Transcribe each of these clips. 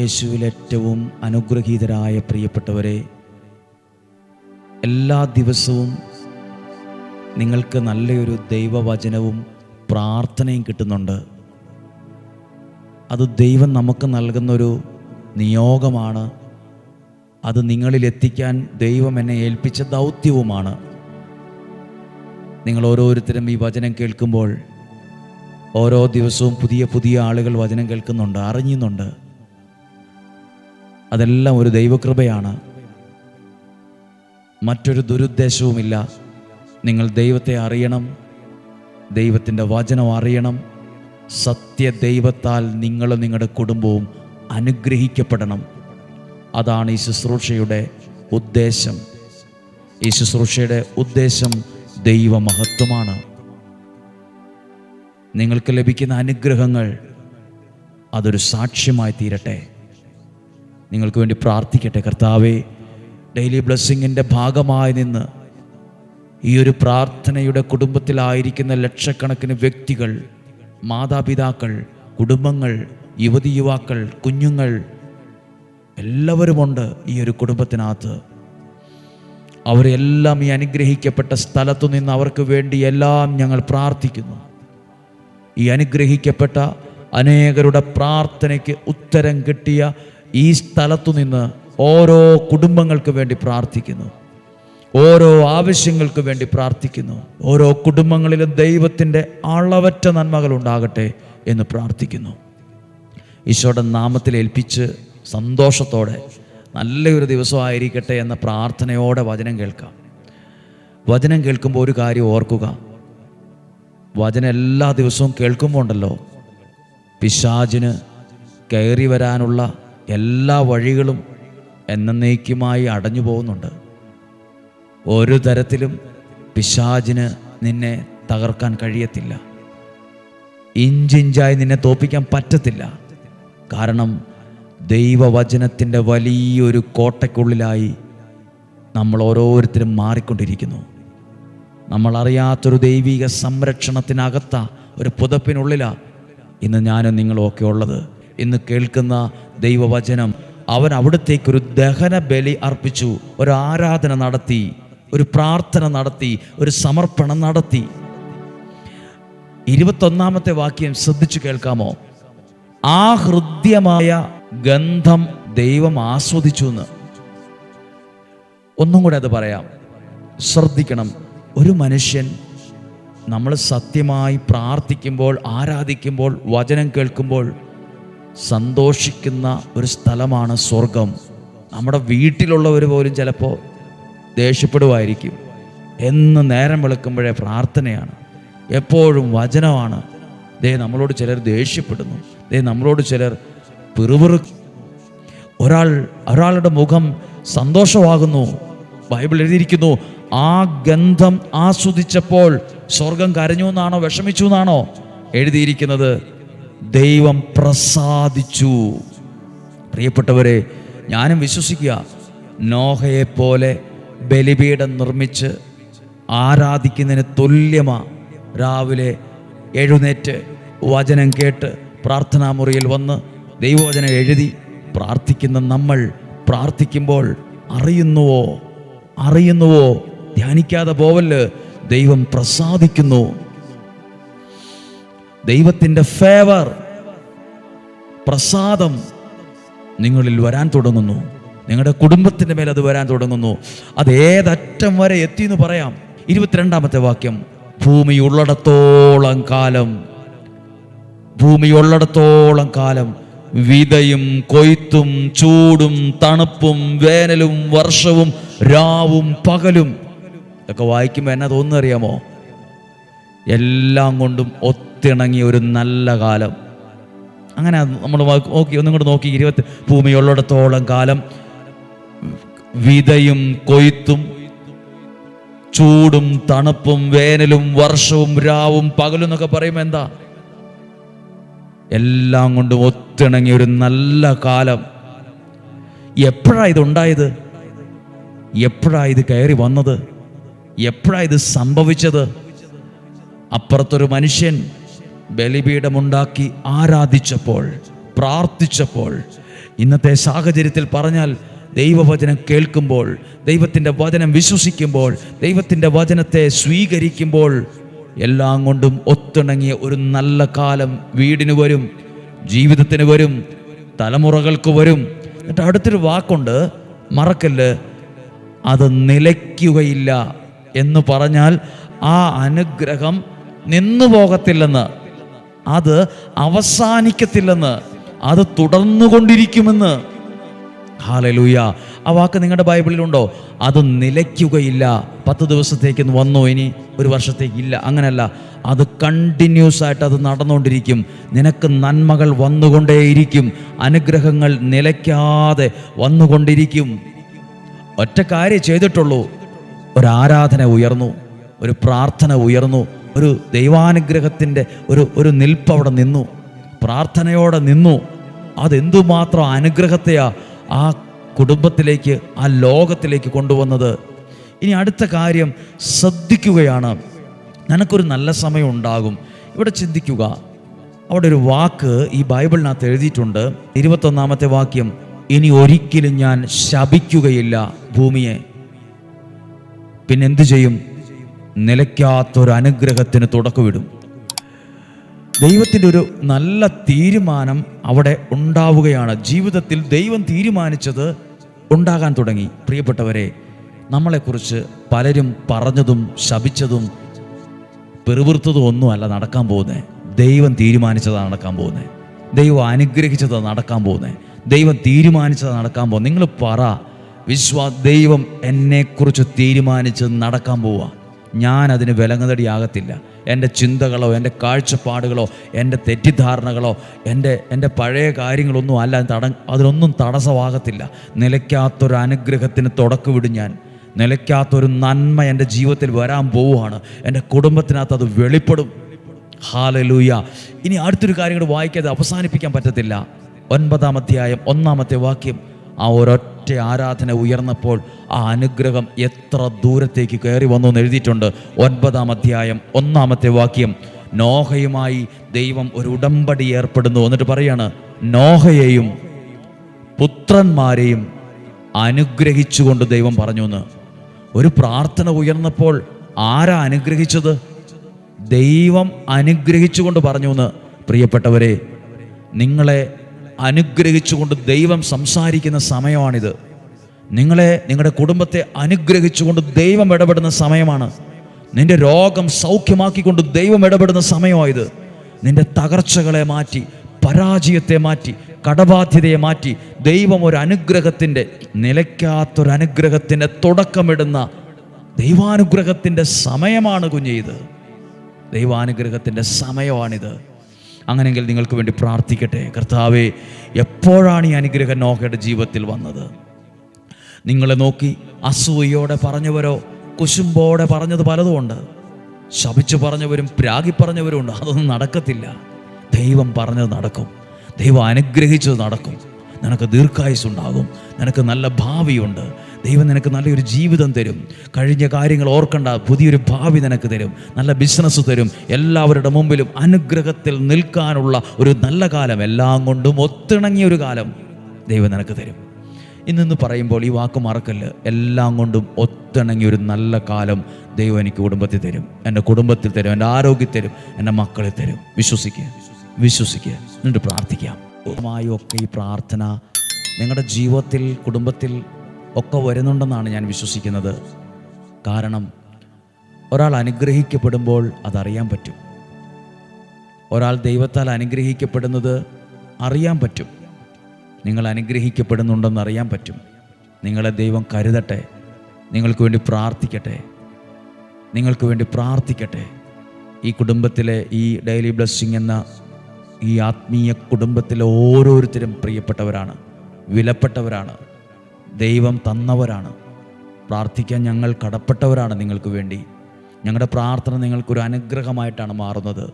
യേശുവിൽ ഏറ്റവും അനുഗ്രഹീതരായ പ്രിയപ്പെട്ടവരെ എല്ലാ ദിവസവും നിങ്ങൾക്ക് നല്ലൊരു ദൈവവചനവും പ്രാർത്ഥനയും കിട്ടുന്നുണ്ട്. അത് ദൈവം നമുക്ക് നൽകുന്നൊരു നിയോഗമാണ്. അത് നിങ്ങളിൽ എത്തിക്കാൻ ദൈവം എന്നെ ഏൽപ്പിച്ച ദൗത്യവുമാണ്. നിങ്ങൾ ഓരോരുത്തരും ഈ വചനം കേൾക്കുമ്പോൾ ഓരോ ദിവസവും പുതിയ പുതിയ ആളുകൾ വചനം കേൾക്കുന്നുണ്ട് അറിയുന്നുണ്ട് അതെല്ലാം ഒരു ദൈവകൃപയാണ്. മറ്റൊരു ദുരുദ്ദേശവുമില്ല. നിങ്ങൾ ദൈവത്തെ അറിയണം. ദൈവത്തിന്റെ വചനം അറിയണം. സത്യ ദൈവത്താൽ നിങ്ങളും നിങ്ങളുടെ കുടുംബവും അനുഗ്രഹിക്കപ്പെടണം. അതാണ് ഈ ശുശ്രൂഷയുടെ ഉദ്ദേശം. ഈ ശുശ്രൂഷയുടെ ഉദ്ദേശം ദൈവമഹത്വമാണ്. നിങ്ങൾക്ക് ലഭിക്കുന്ന അനുഗ്രഹങ്ങൾ അതൊരു സാക്ഷ്യമായി തീരട്ടെ. നിങ്ങൾക്ക് വേണ്ടി പ്രാർത്ഥിക്കട്ടെ കർത്താവേ. ഡെയിലി ബ്ലെസ്സിങ്ങിന്റെ ഭാഗമായി നിന്ന് ഈ ഒരു പ്രാർത്ഥനയുടെ കുടുംബത്തിലായിരിക്കുന്ന ലക്ഷക്കണക്കിന് വ്യക്തികൾ മാതാപിതാക്കൾ കുടുംബങ്ങൾ യുവതി യുവാക്കൾ കുഞ്ഞുങ്ങൾ എല്ലാവരുമുണ്ട് ഈ ഒരു കുടുംബത്തിനകത്ത്. അവരെല്ലാം ഈ അനുഗ്രഹിക്കപ്പെട്ട സ്ഥലത്തു നിന്ന് അവർക്ക് വേണ്ടി എല്ലാം ഞങ്ങൾ പ്രാർത്ഥിക്കുന്നു. ഈ അനുഗ്രഹിക്കപ്പെട്ട അനേകരുടെ പ്രാർത്ഥനയ്ക്ക് ഉത്തരം കിട്ടിയ ഈ സ്ഥലത്തു നിന്ന് ഓരോ കുടുംബങ്ങൾക്ക് വേണ്ടി പ്രാർത്ഥിക്കുന്നു. ഓരോ ആവശ്യങ്ങൾക്ക് വേണ്ടി പ്രാർത്ഥിക്കുന്നു. ഓരോ കുടുംബങ്ങളിലും ദൈവത്തിന്റെ അളവറ്റ നന്മകൾ ഉണ്ടാകട്ടെ എന്ന് പ്രാർത്ഥിക്കുന്നു. ഈശോയുടെ നാമത്തിൽ ഏൽപ്പിച്ച് സന്തോഷത്തോടെ നല്ലൊരു ദിവസമായിരിക്കട്ടെ എന്ന പ്രാർത്ഥനയോടെ വചനം കേൾക്കാം. വചനം കേൾക്കുമ്പോൾ ഒരു കാര്യം ഓർക്കുക. വചനം എല്ലാ ദിവസവും കേൾക്കുമ്പോൾ ഉണ്ടല്ലോ പിശാജിന് കയറി വരാനുള്ള എല്ലാ വഴികളും എന്നേക്കുമായി അടഞ്ഞു പോകുന്നുണ്ട്. ഒരു തരത്തിലും പിശാചിന് നിന്നെ തകർക്കാൻ കഴിയത്തില്ല. ഇഞ്ചിഞ്ചായി നിന്നെ തോപ്പിക്കാൻ പറ്റത്തില്ല. കാരണം ദൈവവചനത്തിന്റെ വലിയൊരു കോട്ടയ്ക്കുള്ളിലായി നമ്മൾ ഓരോരുത്തരും മാറിക്കൊണ്ടിരിക്കുന്നു. നമ്മൾ അറിയാത്തൊരു ദൈവിക സംരക്ഷണത്തിനകത്ത ഒരു പുതപ്പിനുള്ളിലാണ് ഇന്ന് ഞാനും നിങ്ങളും ഒക്കെ ഉള്ളത്. ഇന്ന് കേൾക്കുന്ന ദൈവവചനം. അവൻ അവിടത്തേക്ക് ഒരു ദഹന ബലി അർപ്പിച്ചു ഒരു ആരാധന നടത്തി ഒരു പ്രാർത്ഥന നടത്തി ഒരു സമർപ്പണം നടത്തി. ഇരുപത്തൊന്നാമത്തെ വാക്യം ശ്രദ്ധിച്ചു കേൾക്കാമോ? ആ ഹൃദ്യമായ ഗന്ധം ദൈവം ആസ്വദിച്ചു എന്ന് ഒന്നും കൂടെ അത് പറയാം. ശ്രദ്ധിക്കണം ഒരു മനുഷ്യൻ നമ്മൾ സത്യമായി പ്രാർത്ഥിക്കുമ്പോൾ ആരാധിക്കുമ്പോൾ വചനം കേൾക്കുമ്പോൾ സന്തോഷിക്കുന്ന ഒരു സ്ഥലമാണ് സ്വർഗം. നമ്മുടെ വീട്ടിലുള്ളവർ പോലും ചിലപ്പോൾ ദേഷ്യപ്പെടുമായിരിക്കും എന്ന് നേരം വെളുക്കുമ്പോഴേ പ്രാർത്ഥനയാണ്. എപ്പോഴും വചനമാണ്. ദേ നമ്മളോട് ചിലർ ദേഷ്യപ്പെടുന്നു. ദേ നമ്മളോട് ചിലർ പിറുപിറു ഒരാൾ ഒരാളുടെ മുഖം സന്തോഷമാകുന്നു. ബൈബിൾ എഴുതിയിരിക്കുന്നു ആ ഗന്ധം ആസ്വദിച്ചപ്പോൾ സ്വർഗം കരഞ്ഞു എന്നാണോ വിഷമിച്ചു എന്നാണോ? എഴുതിയിരിക്കുന്നത് ദൈവം പ്രസാദിച്ചു. പ്രിയപ്പെട്ടവരെ ഞാനും വിശ്വസിക്കുക നോഹയെ പോലെ ബലിപീഠം നിർമ്മിച്ച് ആരാധിക്കുന്നതിന് തുല്യമാ രാവിലെ എഴുന്നേറ്റ് വചനം കേട്ട് പ്രാർത്ഥനാ മുറിയിൽ വന്ന് ദൈവവചനം എഴുതി പ്രാർത്ഥിക്കുന്ന നമ്മൾ പ്രാർത്ഥിക്കുമ്പോൾ അറിയുന്നുവോ? അറിയുന്നുവോ? ധ്യാനിക്കാതെ പോവല്ല് ദൈവം പ്രസാദിക്കുന്നു. ദൈവത്തിന്റെ ഫേവർ പ്രസാദം നിങ്ങളിൽ വരാൻ തുടങ്ങുന്നു. നിങ്ങളുടെ കുടുംബത്തിന്റെ മേൽ അത് വരാൻ തുടങ്ങുന്നു. അത് ഏതറ്റം വരെ എത്തി എന്ന് പറയാം. ഇരുപത്തിരണ്ടാമത്തെ വാക്യം ഭൂമി ഉള്ളിടത്തോളം കാലം ഭൂമി ഉള്ളിടത്തോളം കാലം വിതയും കൊയ്ത്തും ചൂടും തണുപ്പും വേനലും വർഷവും രാവും പകലും. ഇതൊക്കെ വായിക്കുമ്പോൾ എന്നാ തോന്നുന്നു അറിയാമോ എല്ലാം കൊണ്ടും ഒത്തിണങ്ങിയ ഒരു നല്ല കാലം. അങ്ങനെ നമ്മൾ നോക്കി ഒന്നും കൂടെ നോക്കി ഇരുപത്തി ഭൂമിയുള്ളിടത്തോളം കാലം വിതയും കൊയ്ത്തും ചൂടും തണുപ്പും വേനലും വർഷവും രാവും പകലും എന്നൊക്കെ പറയുമ്പോൾ എന്താ? എല്ലാം കൊണ്ടും ഒത്തിണങ്ങിയ ഒരു നല്ല കാലം. എപ്പോഴാ ഇതുണ്ടായത്? എപ്പോഴാ ഇത് കയറി വന്നത്? എപ്പോഴാ ഇത് സംഭവിച്ചത്? അപ്പുറത്തൊരു മനുഷ്യൻ ബലിപീഠമുണ്ടാക്കി ആരാധിച്ചപ്പോൾ പ്രാർത്ഥിച്ചപ്പോൾ ഇന്നത്തെ സാഹചര്യത്തിൽ പറഞ്ഞാൽ ദൈവവചനം കേൾക്കുമ്പോൾ ദൈവത്തിന്റെ വചനം വിശ്വസിക്കുമ്പോൾ ദൈവത്തിന്റെ വചനത്തെ സ്വീകരിക്കുമ്പോൾ എല്ലാം കൊണ്ടും ഒത്തിണങ്ങിയ ഒരു നല്ല കാലം വീടിന് വരും ജീവിതത്തിന് വരും തലമുറകൾക്ക് വരും. എന്നിട്ട് അടുത്തൊരു വാക്കുണ്ട് മറക്കല്ല് അത് നിലയ്ക്കുകയില്ല എന്ന് പറഞ്ഞാൽ ആ അനുഗ്രഹം നിന്നു പോകത്തില്ലെന്ന്. അത് അവസാനിക്കത്തില്ലെന്ന് അത് തുടർന്നുകൊണ്ടിരിക്കുമെന്ന്. ഹാലലൂയ ആ വാക്ക് നിങ്ങളുടെ ബൈബിളിലുണ്ടോ? അത് നിലയ്ക്കുകയില്ല. പത്ത് ദിവസത്തേക്ക് വന്നോ? ഇനി ഒരു വർഷത്തേക്ക് ഇല്ല. അങ്ങനല്ല. അത് കണ്ടിന്യൂസ് ആയിട്ട് അത് നടന്നുകൊണ്ടിരിക്കും. നിനക്ക് നന്മകൾ വന്നുകൊണ്ടേയിരിക്കും. അനുഗ്രഹങ്ങൾ നിലയ്ക്കാതെ വന്നുകൊണ്ടിരിക്കും. ഒറ്റ കാര്യം ചെയ്തിട്ടുള്ളൂ. ഒരാരാധന ഉയർന്നു. ഒരു പ്രാർത്ഥന ഉയർന്നു. ഒരു ദൈവാനുഗ്രഹത്തിന്റെ ഒരു ഒരു നിൽപ്പ് അവിടെ നിന്നു. പ്രാർത്ഥനയോടെ നിന്നു. അതെന്തുമാത്രം അനുഗ്രഹത്തെയാ ആ കുടുംബത്തിലേക്ക് ആ ലോകത്തിലേക്ക് കൊണ്ടുവന്നത്. ഇനി അടുത്ത കാര്യം ശ്രദ്ധിക്കുകയാണ്. നിനക്കൊരു നല്ല സമയം ഉണ്ടാകും. ഇവിടെ ചിന്തിക്കുക. അവിടെ ഒരു വാക്ക് ഈ ബൈബിളിനകത്ത് എഴുതിയിട്ടുണ്ട്. ഇരുപത്തൊന്നാമത്തെ വാക്യം ഇനി ഒരിക്കലും ഞാൻ ശപിക്കുകയില്ല ഭൂമിയെ. പിന്നെ എന്തു ചെയ്യും? നിലയ്ക്കാത്തൊരു അനുഗ്രഹത്തിന് തുടക്കമിടും. ദൈവത്തിന്റെ ഒരു നല്ല തീരുമാനം അവിടെ ഉണ്ടാവുകയാണ്. ജീവിതത്തിൽ ദൈവം തീരുമാനിച്ചത് ഉണ്ടാകാൻ തുടങ്ങി. പ്രിയപ്പെട്ടവരെ നമ്മളെക്കുറിച്ച് പലരും പറഞ്ഞതും ശപിച്ചതും പെറുപിറുത്തതും ഒന്നുമല്ല നടക്കാൻ പോകുന്നത് ദൈവം തീരുമാനിച്ചതാണ് നടക്കാൻ പോകുന്നത് ദൈവം അനുഗ്രഹിച്ചതാണ് നടക്കാൻ പോകുന്നത് ദൈവം തീരുമാനിച്ചതാണ് നടക്കാൻ പോകുന്നത് നിങ്ങൾ പറ വിശ്വാ ദൈവം എന്നെക്കുറിച്ച് തീരുമാനിച്ച് നടക്കാൻ പോവുക ഞാൻ അതിന് വിലങ്ങുതടിയാകത്തില്ല. എന്റെ ചിന്തകളോ എന്റെ കാഴ്ചപ്പാടുകളോ എന്റെ തെറ്റിദ്ധാരണകളോ എന്റെ എന്റെ പഴയ കാര്യങ്ങളൊന്നും അല്ല. തട അതിലൊന്നും തടസ്സമാകത്തില്ല. നിലയ്ക്കാത്തൊരു അനുഗ്രഹത്തിന് തുടക്കമിടും ഞാൻ. നിലയ്ക്കാത്തൊരു നന്മ എന്റെ ജീവിതത്തിൽ വരാൻ പോവുകയാണ്. എന്റെ കുടുംബത്തിനകത്ത് അത് വെളിപ്പെടും. ഹാലലൂയ. ഇനി അടുത്തൊരു കാര്യം കൂടെ വായിക്കാതെ അവസാനിപ്പിക്കാൻ പറ്റത്തില്ല. ഒൻപതാം അധ്യായം ഒന്നാമത്തെ വാക്യം. ആ ഒരൊറ്റ ആരാധന ഉയർന്നപ്പോൾ ആ അനുഗ്രഹം എത്ര ദൂരത്തേക്ക് കയറി വന്നു എന്ന് എഴുതിയിട്ടുണ്ട്. ഒൻപതാം അധ്യായം ഒന്നാമത്തെ വാക്യം. നോഹയുമായി ദൈവം ഒരു ഉടമ്പടി ഏർപ്പെടുന്നു എന്നിട്ട് പറയാണ് നോഹയെയും പുത്രന്മാരെയും അനുഗ്രഹിച്ചുകൊണ്ട് ദൈവം പറഞ്ഞു എന്ന്. ഒരു പ്രാർത്ഥന ഉയർന്നപ്പോൾ ആരാ അനുഗ്രഹിച്ചത്? ദൈവം അനുഗ്രഹിച്ചുകൊണ്ട് പറഞ്ഞു എന്ന്. പ്രിയപ്പെട്ടവരെ നിങ്ങളെ അനുഗ്രഹിച്ചുകൊണ്ട് ദൈവം സംസാരിക്കുന്ന സമയമാണിത്. നിങ്ങളെ നിങ്ങളുടെ കുടുംബത്തെ അനുഗ്രഹിച്ചുകൊണ്ട് ദൈവം ഇടപെടുന്ന സമയമാണ്. നിന്റെ രോഗം സൗഖ്യമാക്കിക്കൊണ്ട് ദൈവം ഇടപെടുന്ന സമയമായത് നിന്റെ തകർച്ചകളെ മാറ്റി പരാജയത്തെ മാറ്റി കടബാധ്യതയെ മാറ്റി ദൈവം ഒരു അനുഗ്രഹത്തിന്റെ നിലയ്ക്കാത്തൊരു അനുഗ്രഹത്തിന്റെ തുടക്കമിടുന്ന ദൈവാനുഗ്രഹത്തിന്റെ സമയമാണ് കുഞ്ഞ് ഇത്. ദൈവാനുഗ്രഹത്തിന്റെ സമയമാണിത്. അങ്ങനെയെങ്കിൽ നിങ്ങൾക്ക് വേണ്ടി പ്രാർത്ഥിക്കട്ടെ. കർത്താവെ എപ്പോഴാണ് ഈ അനുഗ്രഹം നോഹയുടെ ജീവിതത്തിൽ വന്നത്? നിങ്ങളെ നോക്കി അസൂയോടെ പറഞ്ഞവരോ കുശുമ്പോടെ പറഞ്ഞത് പലതുമുണ്ട് ശപിച്ചു പറഞ്ഞവരും പ്രാഗി പറഞ്ഞവരും ഉണ്ട്. അതൊന്നും നടക്കത്തില്ല. ദൈവം പറഞ്ഞത് നടക്കും. ദൈവം അനുഗ്രഹിച്ചത് നടക്കും. നിനക്ക് ദീർഘായുസ് ഉണ്ടാകും നിനക്ക് നല്ല ഭാവിയുണ്ട്. ദൈവം നിനക്ക് നല്ലൊരു ജീവിതം തരും. കഴിഞ്ഞ കാര്യങ്ങൾ ഓർക്കണ്ട പുതിയൊരു ഭാവി നിനക്ക് തരും. നല്ല ബിസിനസ് തരും. എല്ലാവരുടെ മുമ്പിലും അനുഗ്രഹത്തിൽ നിൽക്കാനുള്ള ഒരു നല്ല കാലം എല്ലാം കൊണ്ടും ഒത്തിണങ്ങിയ ഒരു കാലം ദൈവം നിനക്ക് തരും. ഇന്നിന്ന് പറയുമ്പോൾ ഈ വാക്ക് മറക്കല്ല്. എല്ലാം കൊണ്ടും ഒത്തിണങ്ങിയ ഒരു നല്ല കാലം ദൈവം എനിക്ക് കുടുംബത്തിൽ തരും. എന്റെ കുടുംബത്തിൽ തരും എന്റെ ആരോഗ്യത്തിൽ തരും എന്റെ മക്കളെ തരും. വിശ്വസിക്കുക വിശ്വസിക്കുക. എന്നിട്ട് പ്രാർത്ഥിക്കാം. ഒക്കെ ഈ പ്രാർത്ഥന നിങ്ങളുടെ ജീവിതത്തിൽ കുടുംബത്തിൽ ഒക്കെ വരുന്നുണ്ടെന്നാണ് ഞാൻ വിശ്വസിക്കുന്നത്. കാരണം ഒരാൾ അനുഗ്രഹിക്കപ്പെടുമ്പോൾ അതറിയാൻ പറ്റും. ഒരാൾ ദൈവത്താൽ അനുഗ്രഹിക്കപ്പെടുന്നത് അറിയാൻ പറ്റും. നിങ്ങൾ അനുഗ്രഹിക്കപ്പെടുന്നുണ്ടെന്ന് അറിയാൻ പറ്റും. നിങ്ങളെ ദൈവം കരുതട്ടെ. നിങ്ങൾക്ക് വേണ്ടി പ്രാർത്ഥിക്കട്ടെ. നിങ്ങൾക്ക് വേണ്ടി പ്രാർത്ഥിക്കട്ടെ. ഈ കുടുംബത്തിലെ ഈ ഡെയിലി ബ്ലെസ്സിങ് എന്ന ഈ ആത്മീയ കുടുംബത്തിലെ ഓരോരുത്തരും പ്രിയപ്പെട്ടവരാണ് വിലപ്പെട്ടവരാണ്. ദൈവം തന്നവരാണ്. പ്രാർത്ഥിക്കാൻ ഞങ്ങൾ കടപ്പെട്ടവരാണ് നിങ്ങൾക്ക് വേണ്ടി. ഞങ്ങളുടെ പ്രാർത്ഥന നിങ്ങൾക്കൊരു അനുഗ്രഹമായിട്ടാണ് മാറുന്നത്.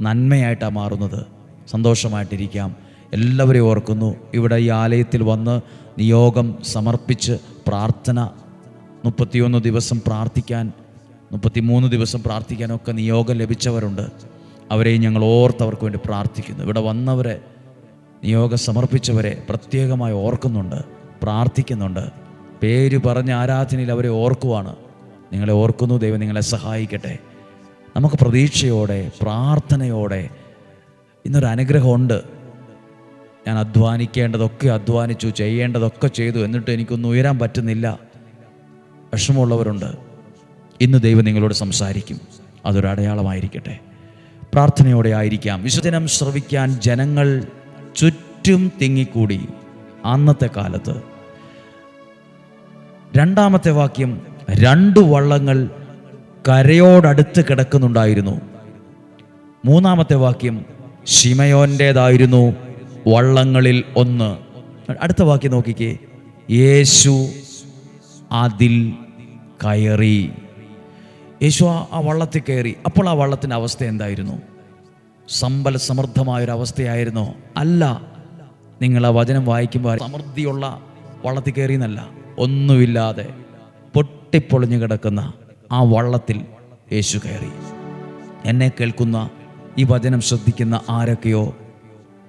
നന്മയായിട്ടാണ് മാറുന്നത്. സന്തോഷമായിട്ടിരിക്കാം. എല്ലാവരെയും ഓർക്കുന്നു. ഇവിടെ ഈ ആലയത്തിൽ വന്ന് നിയോഗം സമർപ്പിച്ച് പ്രാർത്ഥന. മുപ്പത്തിയൊന്ന് ദിവസം പ്രാർത്ഥിക്കാൻ മുപ്പത്തിമൂന്ന് ദിവസം പ്രാർത്ഥിക്കാനൊക്കെ നിയോഗം ലഭിച്ചവരുണ്ട്. അവരെയും ഞങ്ങൾ ഓർത്തവർക്ക് വേണ്ടി പ്രാർത്ഥിക്കുന്നു. ഇവിടെ വന്നവരെ നിയോഗം സമർപ്പിച്ചവരെ പ്രത്യേകമായി ഓർക്കുന്നുണ്ട്. പ്രാർത്ഥിക്കുന്നുണ്ട്. പേര് പറഞ്ഞ ആരാധനയിൽ അവരെ ഓർക്കുവാണ്. നിങ്ങളെ ഓർക്കുന്നു ദൈവം നിങ്ങളെ സഹായിക്കട്ടെ. നമുക്ക് പ്രതീക്ഷയോടെ പ്രാർത്ഥനയോടെ ഇന്നൊരു അനുഗ്രഹമുണ്ട്. ഞാൻ അധ്വാനിക്കേണ്ടതൊക്കെ അധ്വാനിച്ചു ചെയ്യേണ്ടതൊക്കെ ചെയ്തു എന്നിട്ട് എനിക്കൊന്നും ഉയരാൻ പറ്റുന്നില്ല. വിഷമമുള്ളവരുണ്ട്. ഇന്ന് ദൈവം നിങ്ങളോട് സംസാരിക്കും. അതൊരു അടയാളമായിരിക്കട്ടെ. പ്രാർത്ഥനയോടെ ആയിരിക്കാം. വിശുദ്ധനം ശ്രവിക്കാൻ ജനങ്ങൾ ചുറ്റും തിങ്ങിക്കൂടി. അന്നത്തെ കാലത്ത് രണ്ടാമത്തെ വാക്യം രണ്ട് വള്ളങ്ങൾ കരയോടടുത്ത് കിടക്കുന്നുണ്ടായിരുന്നു. മൂന്നാമത്തെ വാക്യം ഷിമയോന്റേതായിരുന്നു വള്ളങ്ങളിൽ ഒന്ന്. അടുത്ത വാക്യം നോക്കിക്കേ യേശു അതിൽ കയറി. യേശു ആ- വള്ളത്തിൽ കയറി. അപ്പോൾ ആ വള്ളത്തിന്റെ അവസ്ഥ എന്തായിരുന്നു? സമ്പൽ സമൃദ്ധമായൊരു അവസ്ഥയായിരുന്നോ അല്ല. നിങ്ങൾ ആ വചനം വായിക്കുമ്പോൾ സമൃദ്ധിയുള്ള വള്ളത്തിൽ കയറി എന്നല്ല. ഒന്നുമില്ലാതെ പൊട്ടിപ്പൊളിഞ്ഞു കിടക്കുന്ന ആ വള്ളത്തിൽ യേശു കയറി. എന്നെ കേൾക്കുന്ന ഈ വചനം ശ്രദ്ധിക്കുന്ന ആരൊക്കെയോ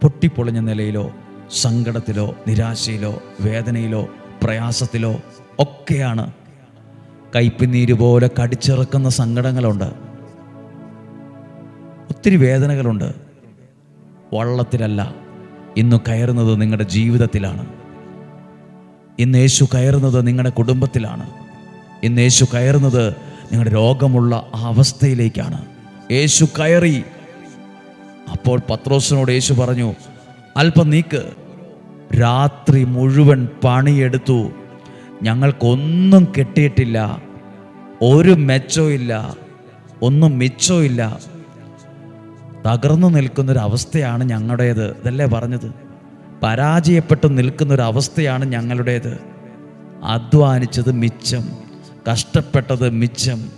പൊട്ടിപ്പൊളിഞ്ഞ നിലയിലോ സങ്കടത്തിലോ നിരാശയിലോ വേദനയിലോ പ്രയാസത്തിലോ ഒക്കെയാണ് കയ്പിനീര് പോലെ കടിച്ചിറക്കുന്ന സങ്കടങ്ങളുണ്ട്. ഒത്തിരി വേദനകളുണ്ട്. വള്ളത്തിലല്ല ഇന്ന് കയറുന്നത് നിങ്ങളുടെ ജീവിതത്തിലാണ്. ഇന്ന് യേശു കയറുന്നത് നിങ്ങളുടെ കുടുംബത്തിലാണ്. ഇന്ന് യേശു കയറുന്നത് നിങ്ങളുടെ രോഗമുള്ള അവസ്ഥയിലേക്കാണ്. യേശു കയറി. അപ്പോൾ പത്രോസിനോട് യേശു പറഞ്ഞു അല്പം നീക്ക്. രാത്രി മുഴുവൻ പണിയെടുത്തു. ഞങ്ങൾക്കൊന്നും കിട്ടിയിട്ടില്ല. ഒരു മെച്ചോ ഇല്ല. ഒന്നും മിച്ചോ ഇല്ല. തകർന്നു നിൽക്കുന്നൊരവസ്ഥയാണ് ഞങ്ങളുടേത്. ഇതല്ലേ പറഞ്ഞത്? പരാജയപ്പെട്ട് അവസ്ഥയാണ് ഞങ്ങളുടേത്. അധ്വാനിച്ചത് മിച്ചം കഷ്ടപ്പെട്ടത് മിച്ചം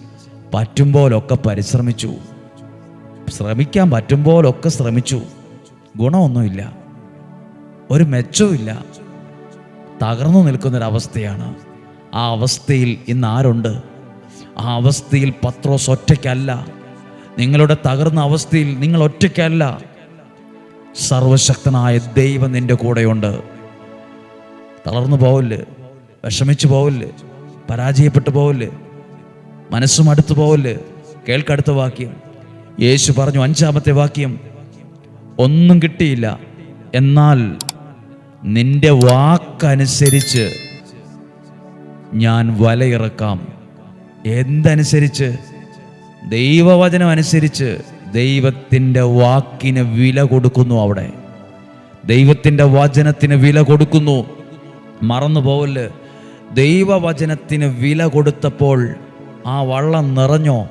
പറ്റുമ്പോലൊക്കെ പരിശ്രമിച്ചു. ശ്രമിക്കാൻ പറ്റുമ്പോലൊക്കെ ശ്രമിച്ചു. ഗുണമൊന്നുമില്ല. ഒരു മെച്ചവുമില്ല. തകർന്നു നിൽക്കുന്നൊരവസ്ഥയാണ്. ആ അവസ്ഥയിൽ ഇന്ന് ആരുണ്ട്? ആ അവസ്ഥയിൽ പത്രോസ് ഒറ്റയ്ക്കല്ല. നിങ്ങളുടെ തകർന്ന അവസ്ഥയിൽ നിങ്ങൾ ഒറ്റയ്ക്കല്ല. സർവശക്തനായ ദൈവം നിന്റെ കൂടെയുണ്ട്. തളർന്നു പോവില്ലേ? വിഷമിച്ചു പോവില്ലേ? പരാജയപ്പെട്ടു പോവില്ലേ? മനസ്സും അടുത്തു പോവില്ലേ? കേൾക്കടുത്ത വാക്യം. യേശു പറഞ്ഞു അഞ്ചാമത്തെ വാക്യം ഒന്നും കിട്ടിയില്ല. എന്നാൽ നിന്റെ വാക്കനുസരിച്ച് ഞാൻ വലയിറക്കാം. എന്തനുസരിച്ച് ദൈവവചനം അനുസരിച്ച്. ദൈവത്തിന്റെ വാക്കിന് വില കൊടുക്കുന്നു അവിടെ. ദൈവത്തിന്റെ വചനത്തിന് വില കൊടുക്കുന്നു. മറന്നു പോവൽ ദൈവവചനത്തിന് വില കൊടുത്തപ്പോൾ ആ വള്ളം നിറഞ്ഞോ?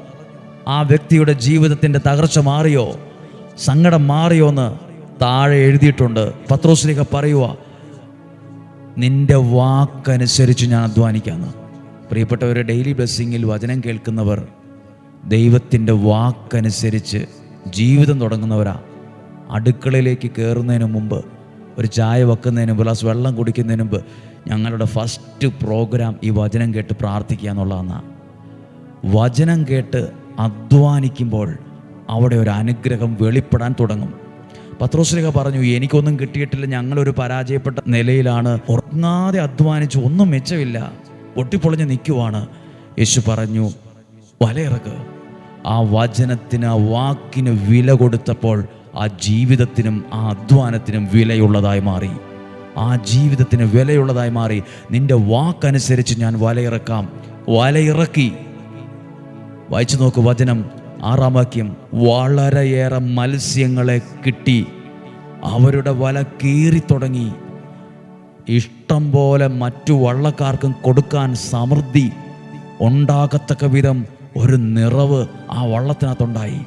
ആ വ്യക്തിയുടെ ജീവിതത്തിന്റെ തകർച്ച മാറിയോ? സങ്കടം മാറിയോ എന്ന് താഴെ എഴുതിയിട്ടുണ്ട്. പത്രോസ്ലിഹ പറയുക നിന്റെ വാക്കനുസരിച്ച് ഞാൻ അധ്വാനിക്കാന്ന്. പ്രിയപ്പെട്ടവരെ ഡെയിലി ബ്ലെസ്സിങ്ങിൽ വചനം കേൾക്കുന്നവർ ദൈവത്തിന്റെ വാക്കനുസരിച്ച് ജീവിതം തുടങ്ങുന്നവരാ. അടുക്കളയിലേക്ക് കയറുന്നതിന് മുമ്പ് ഒരു ചായ വെക്കുന്നതിന് മുമ്പ് ഗ്ലാസ് വെള്ളം കുടിക്കുന്നതിന് മുമ്പ് ഞങ്ങളുടെ ഫസ്റ്റ് പ്രോഗ്രാം ഈ വചനം കേട്ട് പ്രാർത്ഥിക്കുക എന്നുള്ളതാണ്. വചനം കേട്ട് അധ്വാനിക്കുമ്പോൾ അവിടെ ഒരു അനുഗ്രഹം വെളിപ്പെടാൻ തുടങ്ങും. പത്രോശ്രീക പറഞ്ഞു എനിക്കൊന്നും കിട്ടിയിട്ടില്ല ഞങ്ങളൊരു പരാജയപ്പെട്ട നിലയിലാണ്. ഉറങ്ങാതെ അധ്വാനിച്ചു ഒന്നും മെച്ചമില്ല. പൊട്ടിപ്പൊളിഞ്ഞ് നിൽക്കുവാണ്. യേശു പറഞ്ഞു വലയിറക്ക്. ആ വചനത്തിന് ആ വാക്കിന് വില കൊടുത്തപ്പോൾ ആ ജീവിതത്തിനും ആ അധ്വാനത്തിനും വിലയുള്ളതായി മാറി. ആ ജീവിതത്തിന് വിലയുള്ളതായി മാറി. നിന്റെ വാക്കനുസരിച്ച് ഞാൻ വലയിറക്കാം. വലയിറക്കി. വായിച്ചു നോക്കൂ വചനം. ആറാം വാക്യം. വളരെയേറെ മത്സ്യങ്ങളെ കിട്ടി. അവരുടെ വല കീറി തുടങ്ങി. ഇഷ്ടം പോലെ മറ്റു വള്ളക്കാർക്കും കൊടുക്കാൻ സമൃദ്ധി ഉണ്ടാകത്തക്ക വിധം ഒരു നിറവ് ആ വള്ളത്തിനകത്തുണ്ടായി.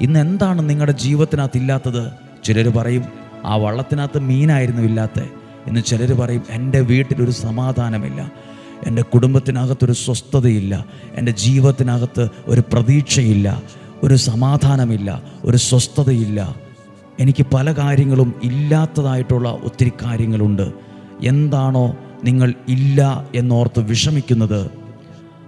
ഇന്ന് എന്താണ് നിങ്ങളുടെ ജീവിതത്തിനകത്ത് ഇല്ലാത്തത് ചിലർ പറയും ആ വള്ളത്തിനകത്ത് മീനായിരുന്നു ഇല്ലാത്ത. ഇന്ന് ചിലർ പറയും എന്റെ വീട്ടിലൊരു സമാധാനമില്ല. എന്റെ കുടുംബത്തിനകത്തൊരു സ്വസ്ഥതയില്ല. എന്റെ ജീവിതത്തിനകത്ത് ഒരു പ്രതീക്ഷയില്ല. ഒരു സമാധാനമില്ല. ഒരു സ്വസ്ഥതയില്ല. എനിക്ക് പല കാര്യങ്ങളും ഇല്ലാത്തതായിട്ടുള്ള ഒത്തിരി കാര്യങ്ങളുണ്ട്. എന്താണോ നിങ്ങൾ ഇല്ല എന്നോർത്ത് വിഷമിക്കുന്നത്?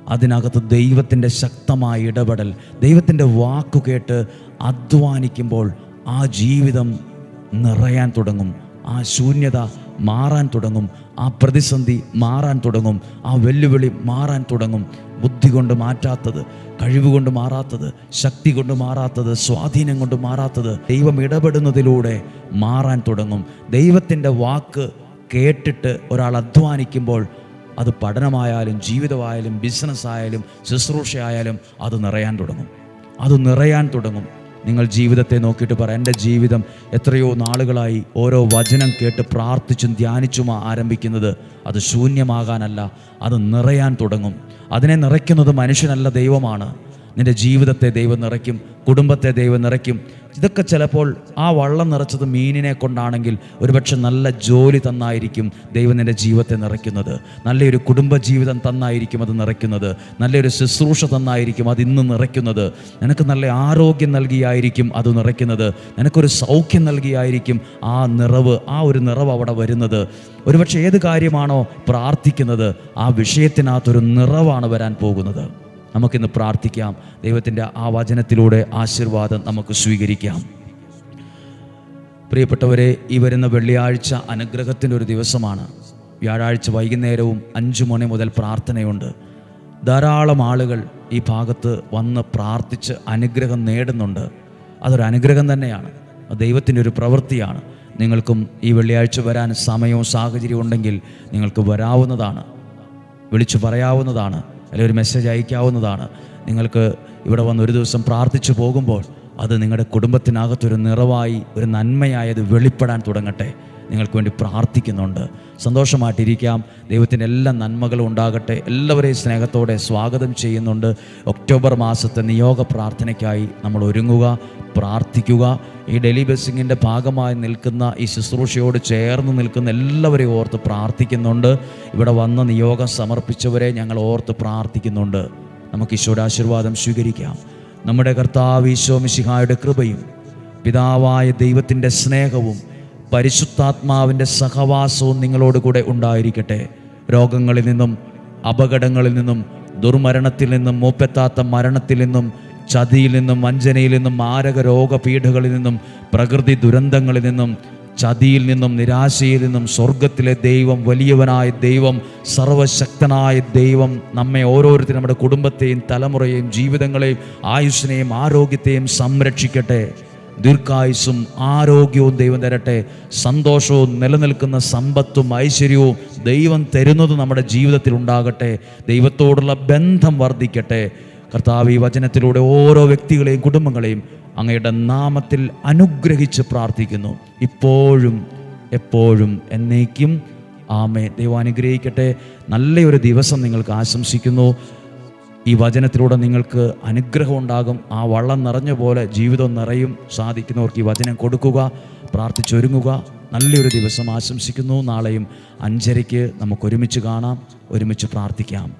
അതിനകത്ത് ദൈവത്തിന്റെ ശക്തമായ ഇടപെടൽ ദൈവത്തിന്റെ വാക്കു കേട്ട് അധ്വാനിക്കുമ്പോൾ ആ ജീവിതം നിറയാൻ തുടങ്ങും ആ ശൂന്യത മാറാൻ തുടങ്ങും ആ പ്രതിസന്ധി മാറാൻ തുടങ്ങും ആ വെല്ലുവിളി മാറാൻ തുടങ്ങും. ബുദ്ധി കൊണ്ട് മാറ്റാത്തത് കഴിവ് കൊണ്ട് മാറാത്തത് ശക്തി കൊണ്ട് മാറാത്തത് സ്വാധീനം കൊണ്ട് മാറാത്തത് ദൈവം ഇടപെടുന്നതിലൂടെ മാറാൻ തുടങ്ങും. ദൈവത്തിന്റെ വാക്ക് കേട്ടിട്ട് ഒരാൾ അധ്വാനിക്കുമ്പോൾ അത് പഠനമായാലും ജീവിതമായാലും ബിസിനസ് ആയാലും ശുശ്രൂഷയായാലും അത് നിറയാൻ തുടങ്ങും. അത് നിറയാൻ തുടങ്ങും. നിങ്ങൾ ജീവിതത്തെ നോക്കിയിട്ട് പറ എന്റെ ജീവിതം എത്രയോ നാളുകളായി ഓരോ വചനം കേട്ട് പ്രാർത്ഥിച്ചും ധ്യാനിച്ചും ആരംഭിക്കുന്നത് അത് ശൂന്യമാകാനല്ല അത് നിറയാൻ തുടങ്ങും. അതിനെ നിറയ്ക്കുന്നത് മനുഷ്യനല്ല ദൈവമാണ്. നിന്റെ ജീവിതത്തെ ദൈവം നിറയ്ക്കും കുടുംബത്തെ ദൈവം നിറയ്ക്കും. ഇതൊക്കെ ചിലപ്പോൾ ആ വള്ളം നിറച്ചത് മീനിനെ കൊണ്ടാണെങ്കിൽ ഒരുപക്ഷെ നല്ല ജോലി തന്നായിരിക്കും ദൈവം നിന്റെ ജീവിതത്തെ നിറയ്ക്കുന്നത്. നല്ലൊരു കുടുംബജീവിതം തന്നായിരിക്കും അത് നിറയ്ക്കുന്നത്. നല്ലൊരു ശുശ്രൂഷ തന്നായിരിക്കും അത് ഇന്ന് നിറയ്ക്കുന്നത്. നിനക്ക് നല്ല ആരോഗ്യം നൽകിയായിരിക്കും അത് നിറയ്ക്കുന്നത്. നിനക്കൊരു സൗഖ്യം നൽകിയായിരിക്കും ആ നിറവ് ആ ഒരു നിറവ് അവിടെ വരുന്നത്. ഒരുപക്ഷെ ഏത് കാര്യമാണോ പ്രാർത്ഥിക്കുന്നത് ആ വിഷയത്തിനകത്തൊരു നിറവാണ് വരാൻ പോകുന്നത്. നമുക്കിന്ന് പ്രാർത്ഥിക്കാം. ദൈവത്തിന്റെ ആ വചനത്തിലൂടെ ആശീർവാദം നമുക്ക് സ്വീകരിക്കാം. പ്രിയപ്പെട്ടവരെ ഈ വരുന്ന വെള്ളിയാഴ്ച അനുഗ്രഹത്തിന്റെ ഒരു ദിവസമാണ്. വ്യാഴാഴ്ച വൈകുന്നേരവും അഞ്ചു മണി മുതൽ പ്രാർത്ഥനയുണ്ട്. ധാരാളം ആളുകൾ ഈ ഭാഗത്ത് വന്ന് പ്രാർത്ഥിച്ച് അനുഗ്രഹം നേടുന്നുണ്ട്. അതൊരു അനുഗ്രഹം തന്നെയാണ്. ദൈവത്തിന്റെ ഒരു പ്രവൃത്തിയാണ്. നിങ്ങൾക്കും ഈ വെള്ളിയാഴ്ച വരാൻ സമയവും സാഹചര്യവും ഉണ്ടെങ്കിൽ നിങ്ങൾക്ക് വരാവുന്നതാണ്. വിളിച്ചു പറയാവുന്നതാണ്. അല്ലെങ്കിൽ ഒരു മെസ്സേജ് അയക്കാവുന്നതാണ്. നിങ്ങൾക്ക് ഇവിടെ വന്ന് ഒരു ദിവസം പ്രാർത്ഥിച്ചു പോകുമ്പോൾ അത് നിങ്ങളുടെ കുടുംബത്തിനകത്തൊരു നിറവായി ഒരു നന്മയായി അത് വെളിപ്പെടാൻ തുടങ്ങട്ടെ. നിങ്ങൾക്ക് വേണ്ടി പ്രാർത്ഥിക്കുന്നുണ്ട്. സന്തോഷമായിട്ടിരിക്കാം. ദൈവത്തിന്റെ എല്ലാ നന്മകളും ഉണ്ടാകട്ടെ. എല്ലാവരെയും സ്നേഹത്തോടെ സ്വാഗതം ചെയ്യുന്നുണ്ട്. ഒക്ടോബർ മാസത്തെ നിയോഗ പ്രാർത്ഥനയ്ക്കായി നമ്മൾ ഒരുങ്ങുക പ്രാർത്ഥിക്കുക. ഈ ഡെലി ബസ്സിങ്ങിന്റെ ഭാഗമായി നിൽക്കുന്ന ഈ ശുശ്രൂഷയോട് ചേർന്ന് നിൽക്കുന്ന എല്ലാവരെയും ഓർത്ത് പ്രാർത്ഥിക്കുന്നുണ്ട്. ഇവിടെ വന്ന നിയോഗം സമർപ്പിച്ചവരെ ഞങ്ങൾ ഓർത്ത് പ്രാർത്ഥിക്കുന്നുണ്ട്. നമുക്ക് ഈശോയുടെ ആശീർവാദം സ്വീകരിക്കാം. നമ്മുടെ കർത്താവ് ഈശോ മിശിഹായുടെ കൃപയും പിതാവായ ദൈവത്തിന്റെ സ്നേഹവും പരിശുദ്ധാത്മാവിന്റെ സഹവാസവും നിങ്ങളോട് കൂടെ ഉണ്ടായിരിക്കട്ടെ. രോഗങ്ങളിൽ നിന്നും അപകടങ്ങളിൽ നിന്നും ദുർമരണത്തിൽ നിന്നും മൂപ്പെത്താത്ത മരണത്തിൽ നിന്നും ചതിയിൽ നിന്നും വഞ്ചനയിൽ നിന്നും മാരക രോഗപീഠകളിൽ നിന്നും പ്രകൃതി ദുരന്തങ്ങളിൽ നിന്നും ചതിയിൽ നിന്നും നിരാശയിൽ നിന്നും സ്വർഗത്തിലെ ദൈവം വലിയവനായ ദൈവം സർവശക്തനായ ദൈവം നമ്മെ ഓരോരുത്തരും നമ്മുടെ കുടുംബത്തെയും തലമുറയെയും ജീവിതങ്ങളെയും ആയുസ്സിനെയും ആരോഗ്യത്തെയും സംരക്ഷിക്കട്ടെ. ദീർഘായുസ്സും ആരോഗ്യവും ദൈവം തരട്ടെ. സന്തോഷവും നിലനിൽക്കുന്ന സമ്പത്തും ഐശ്വര്യവും ദൈവം തരുന്നത് നമ്മുടെ ജീവിതത്തിൽ ഉണ്ടാകട്ടെ. ദൈവത്തോടുള്ള ബന്ധം വർദ്ധിക്കട്ടെ. കർത്താവ് ഈ വചനത്തിലൂടെ ഓരോ വ്യക്തികളെയും കുടുംബങ്ങളെയും അങ്ങയുടെ നാമത്തിൽ അനുഗ്രഹിച്ച് പ്രാർത്ഥിക്കുന്നു. ഇപ്പോഴും എപ്പോഴും എന്നേക്കും. ആമേ ദൈവം അനുഗ്രഹിക്കട്ടെ. നല്ലൊരു ദിവസം നിങ്ങൾക്ക് ആശംസിക്കുന്നു. ഈ വചനത്തിലൂടെ നിങ്ങൾക്ക് അനുഗ്രഹം ഉണ്ടാകും. ആ വള്ളം നിറഞ്ഞ പോലെ ജീവിതം നിറയും. സാധിക്കുന്നവർക്ക് ഈ വചനം കൊടുക്കുക പ്രാർത്ഥിച്ചൊരുങ്ങുക നല്ലൊരു ദിവസം ആശംസിക്കുന്നു. നാളെയും അഞ്ചരയ്ക്ക് നമുക്ക് ഒരുമിച്ച് കാണാം. ഒരുമിച്ച് പ്രാർത്ഥിക്കാം.